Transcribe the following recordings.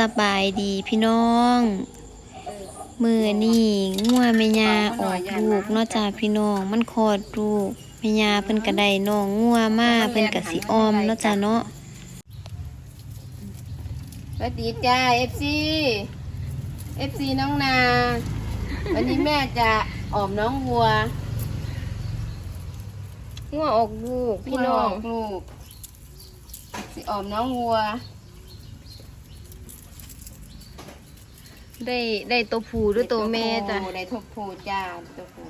สบายดีพี่น้อง มือนี่งัวแม่ยาออกลูกเนอกจากพี่น้องมันคลอดลูกแม่ยาเพิ่นก็ได้น้องงัวมาเพิ่นก็สิออมเนาะจ้าเนาะสวัสดีจ้าเอฟซีเอฟซีน้องนา วันนี้แม่จะออมน้องวัวงัวออกลูกพี่น้องวัวกลูกสิออมน้องวัว ได้ได้ตัวผู้หรือตัวแม่จ้ะได้ทบผูจ้าตัวผู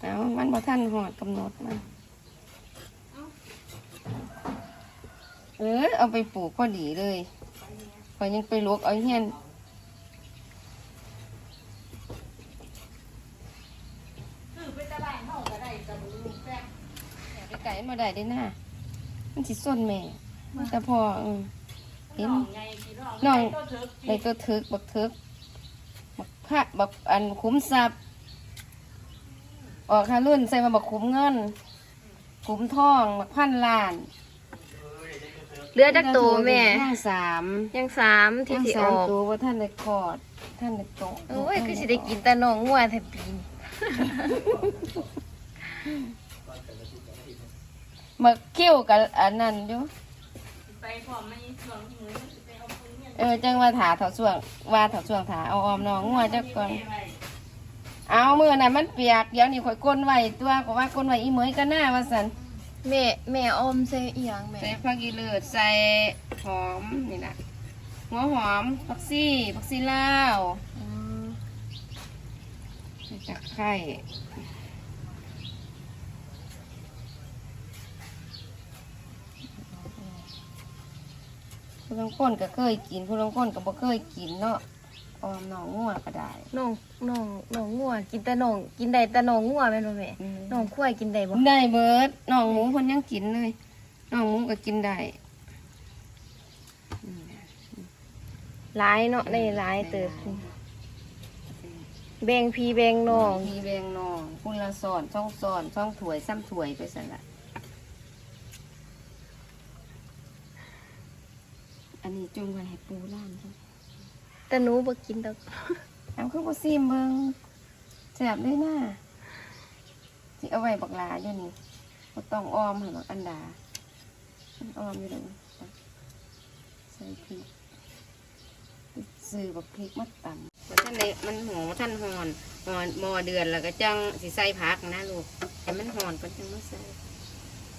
เอามันบ่ท่านหอดกำหนดมันเออเอาไปปลูกก็ดีเลยพอยังไปลวกเอาเฮียน ไปไก่มาได้ได้น่ามันสิส้นแม่แต่พอเออเห็นน้องในตัวทึกบักทึกบักพระบักอันคุ้มทรัพย์ออกค่ารุ่นใส่มาบักคุ้มเงินคุ้มทองบักพันล้านเหลือจักตัวแม่ห้างสามยังสามที่ห้างสิอสามอกตัวว่าท่านในคอดท่านในโตะโอ้ยคือสิได้กินแต่น้องงัวแท้ปีน มาเขี้ยวกับอันนั้นอยู่เออจังว่าถาเถาส่วงว่าเถาส่วงถาเอาออมน้องงัวจักก่อน เอามือน่ะมันเปียกเดี๋ยวนี้ข่อยก้นไว้ตัวก็ว่าก้นไว้อีเหมยก็น่าว่าสันแม่แม่ออมใส่อีหยังแม่ใส่ผักอีเลือดใส่หอมนี่นะหัวหอมผักซี่ผักซี่ลาวอืมใส่ตะไคร้ ผู้ลางคนก็เคยกินผู้ลางคนก็บ่เคยกินเนาะออมหนองงัวก็ได้น้องน้องน้องงัวกินแต่น้องกินได้แต่น้องงัวแม่นบ่แม่อืมน้องควายกินได้บ่ได้เบิดน้องหมูเพิ่นยังกินเลยน้องหมูก็กินได้หลายเนาะได้หลายเติบแบ่งพี่แบ่งน้องมีแบงนองคุณละสอนช่องสอนช่องถวยซ้ำถวยไปสั่นละ อันนี้จุงไว้ให้ปูล่ามจ้ะแต่หนูบ่กินดอกเอาคือบ่ซีมเบิงแสบเลยนะสิเอาไว้บักหลาอยู่นี่บ่ต้องอ้อมให้บักอันดามันอ้อมอยู่เลยใส่พริกซื้อบักพริกมาตำมันท่านเลยมันหอมท่านหอนหอนหมอเดือนแล้วก็จังสิใส่ผักนะลูกแต่มันหอนก็จังมาใส่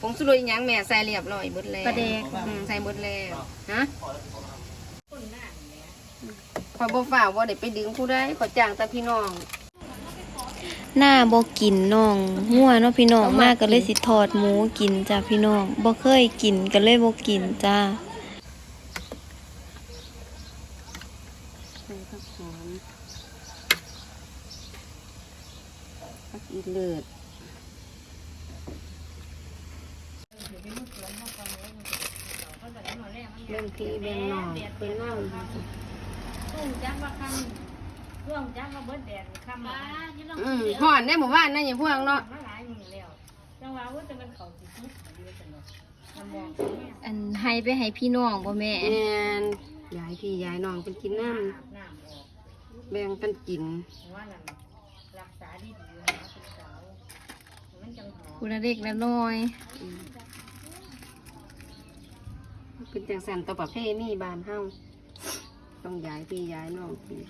ผงสุรสอีหยังแม่ใส่เรียบร้อยเบิดแล้วปลาแดก อืมใส่เบิดแล้วฮะขอยบ่ฝ่ากว่าได้ไปดึงผู้ใดขอจ้างแต่พี่น้อง หน้าบ่กินน้องงัวเนาะพี่น้องมากก็เลยสิทอดหมูกินจ้ะพี่น้องบ่เคยกินก็เลยบ่กินจ้า ใส่ผักหอมผักอีเลือ เรื่องพี่เรื่องน้องเป็นน้องตุ้งจักว่าคำร่วงจักว่าเบิดแดดคำมาอยู่น้องอืมห่อนได้หมู่บ้านนั่นอย่าพวกเนาะมาหลายมือแล้วจังว่าว่าจะมันเขาสิคิดอยู่สนุกน้ำมองแม่อันให้ไปให้พี่น้องบ่แม่แอนยายพี่ยายน้องเป็นกินน้อาบน้ำออกำแบ่งกันกินว่านั่นรักษาดีดีๆนะคุณสาวมันจังหอมผู้ละเล็กละน้อยอืม เป็นจังสันต่อประเภทนี่บ้านเฮาต้องย้ายพี่ย้ายน้องกิน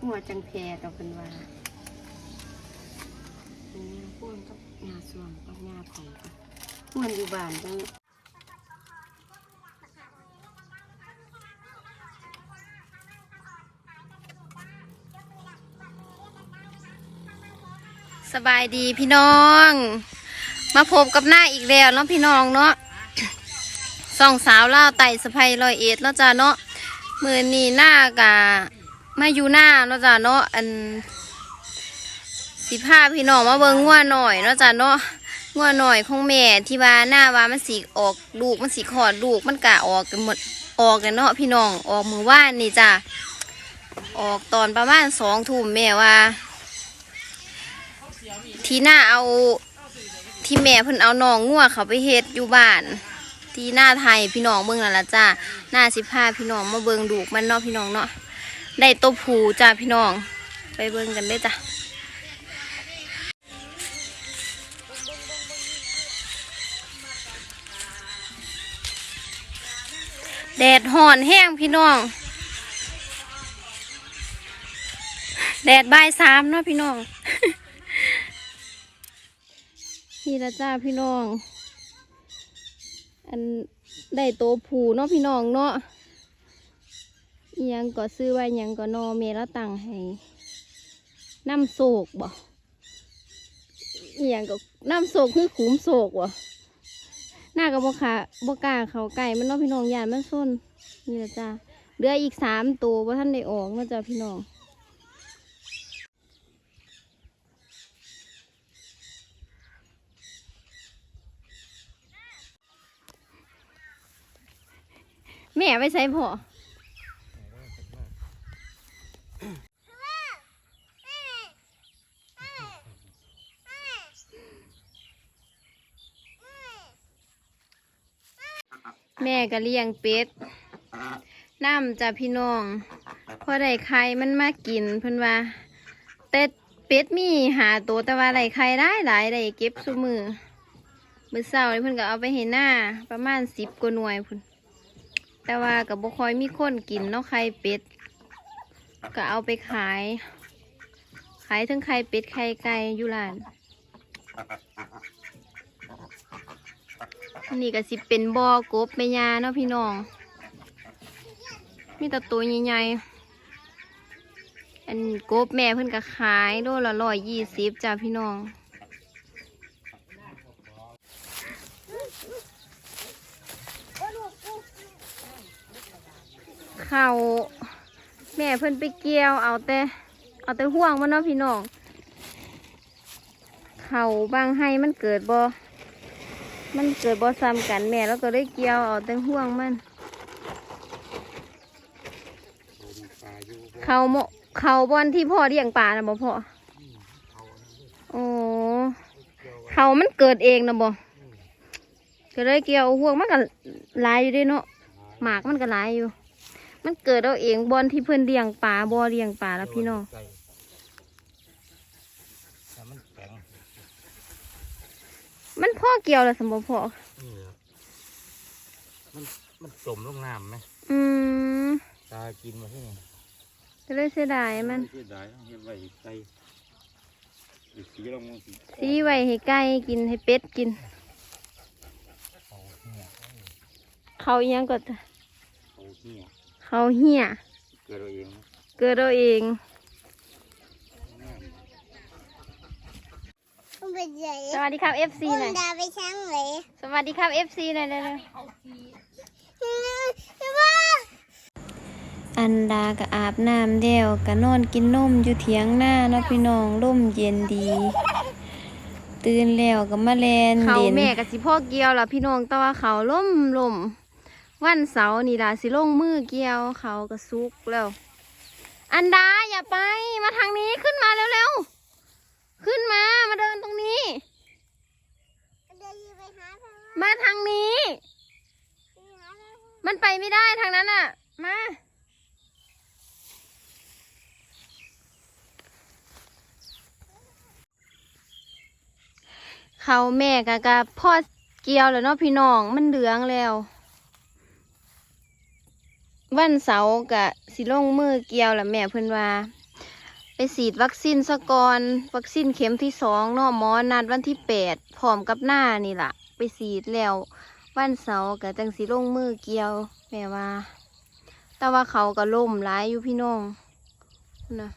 หัวจังแพต่อเป็นว่าอันนี้พ่วงกับงาส่วงกับงาของกันม่วนอยู่บ้านจังสบายดีพี่น้อง มาพบกับหน้าอีกแล้วเนาะพี่น้องเนาะสองสาวล่าไต่สะพายลอยเอ็ดเนาะจ้าเนาะมือนี้หน้ากะมาอยู่หน้าเนาะจ้าเนาะอันสิพาพี่น้องมาเบิ่งงัวหน่อยเนาะจ้าเนาะงัวหน่อยของแม่ที่ว่าหน้าว่ามันสีออกลูกมันสีขอดลูกมันกะออกกันหมดออกกันเนาะพี่น้องออกมือว่านนี่จ้าออกตอนประมาณสองทุ่มแม่ว่า ที่หน้าเอา ที่แม่เพิ่นเอาน้องงัวเขาไปเฮ็ดอยู่บ้าน ที่หน้าไทยพี่น้องเบิ่งนั่นละจ้าหน้าสิพาพี่น้องมาเบิ่งดูกมันเนาะพี่น้องเนาะได้ตัวผูจ้าพี่น้อง ไปเบิ่งกันเลยจ้ะแดดห่อนแห้งพี่น้อง แดดบ่ายสามเนาะพี่น้อง นี่ละจ้าพี่น้อง อันได้โตผูเนาะพี่น้องเนาะยังก็ซื้อไว้ยังก็นอเมละตังให้น้ำโศกบ่อิหยังก็น้ำโศกคือขุมโศกบ่หน้ากับบขาบกาเขาไก่มันเนาะพี่น้องยานมันส้นนี่ละจ้าเหลืออีกสามตัวว่าท่านได้ออกเนาะจ้าพี่น้อง แม่ไปใส่พอแม่ก็เลี้ยงเป็ดน้ำจะพี่น้อง พอได้ไข่มันมากินเพิ่นว่าแต่เป็ดมีหาตัวแต่ว่าได้ไข่ได้หลายได้เก็บซุมือมือเช้านี่เพิ่นก็เอาไปให้หน้าประมาณสิบกว่าหน่วยพุ่น แต่ว่ากับบุคอยมีคนกินเนาะไข่เป็ด ก็เอาไปขาย ขายทั้งไข่เป็ดไข่ไก่อยู่ร้าน นี่ก็สิเป็นบ่อกบแม่ยาเนาะพี่น้อง มีแต่ตัวใหญ่ๆ อันกบแม่เพิ่นก็ขายโลละร้อยยี่สิบจ้าพี่น้อง เขาแม่เพิ่นไปเกี่ยวเอาแต่ เอาแต่ห่วงมันเนาะพี่น้องเขาบางให้มันเกิดบ่มันเกิดบ่ซ้ำกันแม่แล้วก็ได้เกี่ยวเอาแต่ห่วงมัน เขาโมเขาบอนที่พ่อเลี้ยงปลานะบ่พ่อโอ้เขามันเกิดเองนะบ่ก็เลยเกี่ยวเอาห่วงมันก็หลายอยู่เด้เนาะหมากมันก็หลายอยู่ มันเกิดเอาเองบอนที่เพื่อนเลี้ยงปลาบ่อเลี้ยงปลาแล้วพี่น้องแต่มันแข็งมันพ่อเกี่ยวแล้วสมบูพ่อนี่เหรอมันมันจมลงน้ำไหมอืมตากินมาที่นี่ก็เลยเสียดายมันเสียดายต้องเฮ็ดไว้ไกลอีกสีลงมันสีซีไว้ให้ไก่กินให้เป็ดกิน เขาเนี่ยเขาอิหยังก็เขาเนี่ย เขาเหี้ย เกิดเราเองนะเกิดเอาเองมันเป็นใหญ่สวัสดีครับ FC หน่อยดาไปช่างเลยสวัสดีครับ FC หน่อยเร็วว่าๆอันดาก็อาบน้ำเดียวก็นอนกินนมอยู่เถียงหน้าเนาะพี่น้องร่มเย็นดี ตื่นแล้วก็มาแลนเขาแม่กับสิพ่อเกี่ยวล่ะพี่น้องแต่ว่าเขาล่มลม วันเสาร์นี่ล่ะสิลงมือเกี่ยวเขาก็สุกแล้ว อันดาอย่าไปมาทางนี้ขึ้นมาเร็วๆ ขึ้นมามาเดินตรงนี้เดี๋ยวยีไปหาเธอมาทางนี้ไปหาเธอมันไปไม่ได้ทางนั้นอะ มาเขาแม่กะกะพ่อเกี่ยวแล้วเนาะพี่น้องมันเหลืองแล้ว วันเสาร์กะสิลงมือเกี่ยวแล้วแม่เพิ่นว่า ไปฉีดวัคซีนสะกอนวัคซีนเข็มที่สองเนาะหมอนัดวันที่แปดพร้อมกับหน้านี่ล่ะ ไปฉีดแล้ว วันเสาร์ก็จังสิลงมือเกี่ยว แม่ว่า แต่ว่าเขาก็ล่มหลายอยู่พี่น้องนะ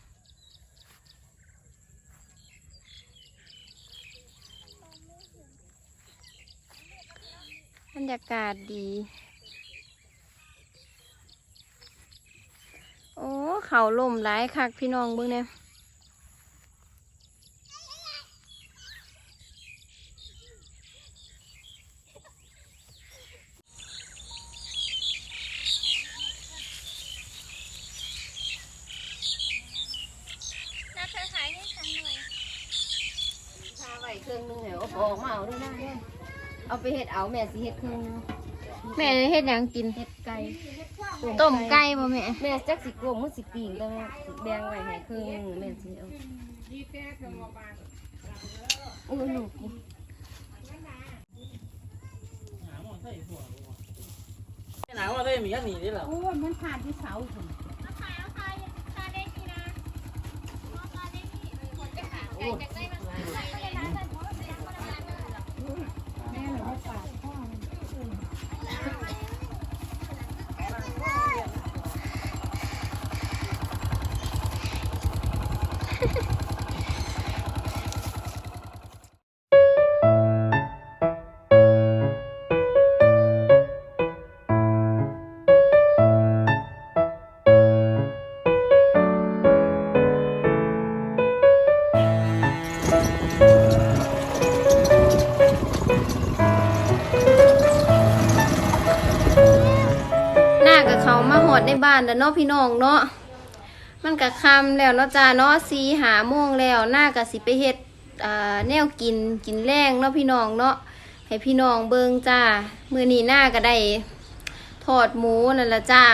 บรรยากาศดี เขาล่มร้ายคักพี่น้องเบื้องเนี่ยเครื่องนึงเนี่ยเอาออกมาเอาด้วยนเอาไปเห็ดเอาแม่สิเห็ดเครื่องแม่เห็ดยังกินเห็ดไก่ ต้มไก่บ่แม่แม่จักสิโกงมันสิปิ้งแต่ว่าสิแบ่งไว้ให้ครึ่งนึงแม่สิเอาโอ้ยลูกนี่หนาวว่าได้มีอันนี้นี่เหรอโอ้ยมันผ่านที่เสาผมหานแล้วเนาะพี่น้องเนาะมันก็ค่ำแล้วเนาะจ้าเนาะสีหาโมงแล้วหน้าก็สิไปเฮ็ดอ่าแนวกินกินแรงเนาะพี่น้องเนาะให้พี่น้องเบิงจ้ามือนี้หน้าก็ได้ทอดหมูนั่นละจ้า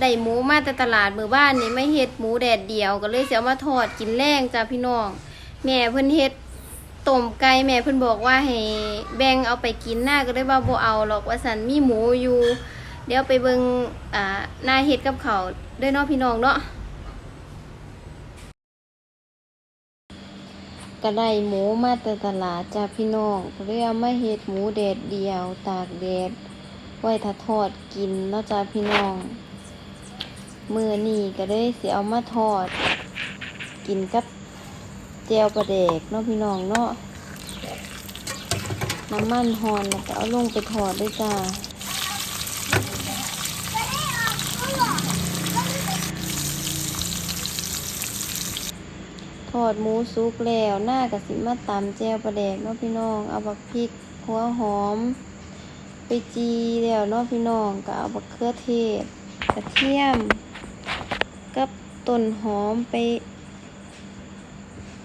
ได้หมูมาแต่ตลาดมือบ้านนี่ไม่เฮ็ดหมูแดดเดียวก็เลยเสิเอามาทอดกินแรงจ้าพี่น้อง แม่เพิ่นเฮ็ดต้มไก่แม่เพิ่นบอกว่าให้แบ่งเอาไปกินหน้าก็เลยว่าบ่เอาหรอกว่าสันมีหมูอยู่ เดี๋ยวไปเบิงอ่านาเฮ็ดกับเขาด้วยเนาะพี่น้องเนาะก็ได้หมูมาแต่ตลาดจากพี่น้องก็เลยเอามาเฮ็ดหมูแดดเดียว ตากแดด ไว้ถ้าทอดกินเนาะจ้าพี่น้องมือนี่ก็เลยสิเอามาทอด กินกับแจวปลาแดกเนาะพี่น้องเนาะน้ำมันหอนแล้วก็เอาลงไปทอดด้วยจ้า ทอดหมูสุกแล้วหน้ากะสิมาตำแจวปลาแดกเนาะพี่น้อง เอาบักพริกหัวหอม ไปจีแล้วเนาะพี่น้องก็เอาบักเขือเทศกระเทียม กับต้นหอมไป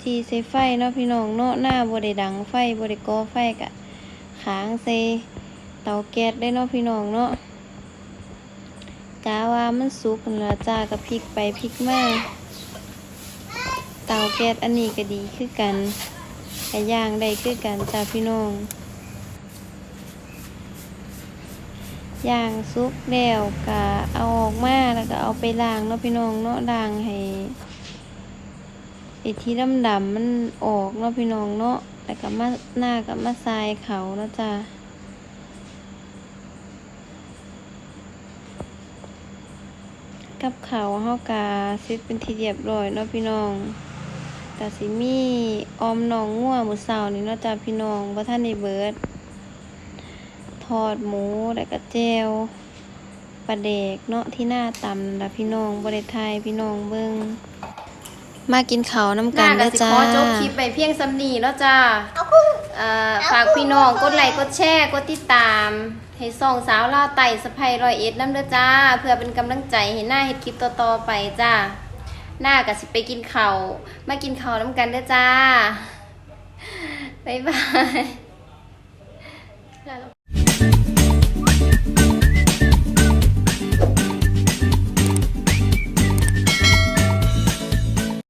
จีใส่ไฟเนาะพี่น้องเนาะหน้าบ่ได้ดังไฟบ่ได้ก่อไฟกะขางใส่เตาแก๊สได้เนาะพี่น้องเนาะกาว่ามันสุกแล้วจ้ากับพริกไปพริกมา เตาแก๊สอันนี้ก็ดีคือกันกระย่างได้คือกันจ้าพี่น้องย่างซุกแล้วก็เอาออกมาแล้วก็เอาไปล้างเนาะพี่น้องเนาะล้างให้ไอ้ที่ดำๆมันออกเนาะพี่น้องเนาะแล้วก็มาหน้ากับมาทรายเขาเนาะจ้ากับเขาเฮากาเสร็จเป็นทีเรียบร้อยเนาะพี่น้อง กะสิมีออมหนองงัวหมูสาวนี่เนาะจ้าพี่น้องบ่ท่านได้เบิด ทอดหมูแล้วก็แจวปลาแดกเนาะที่หน้าตำนั่นล่ะพี่น้องบ่ได้ทายพี่น้องเบิ่งมากินข้าวน้ำกันเด้อจ้าขอจบคลิปไปเพียงสำนีแล้วจ้าเอ่อฝากพี่น้องกดไลค์กดแชร์กดติดตาม ให้ส่องสาวลาวไต่สะพายรอยเอ็ดน้ำเด้อจ้า เพื่อเป็นกำลังใจให้หน้าเฮ็ดคลิปต่อๆไปจ้า หน้ากับสิไปกินข่าวมากินข้าวน้ำกันเด้อจ้า บ๊ายบาย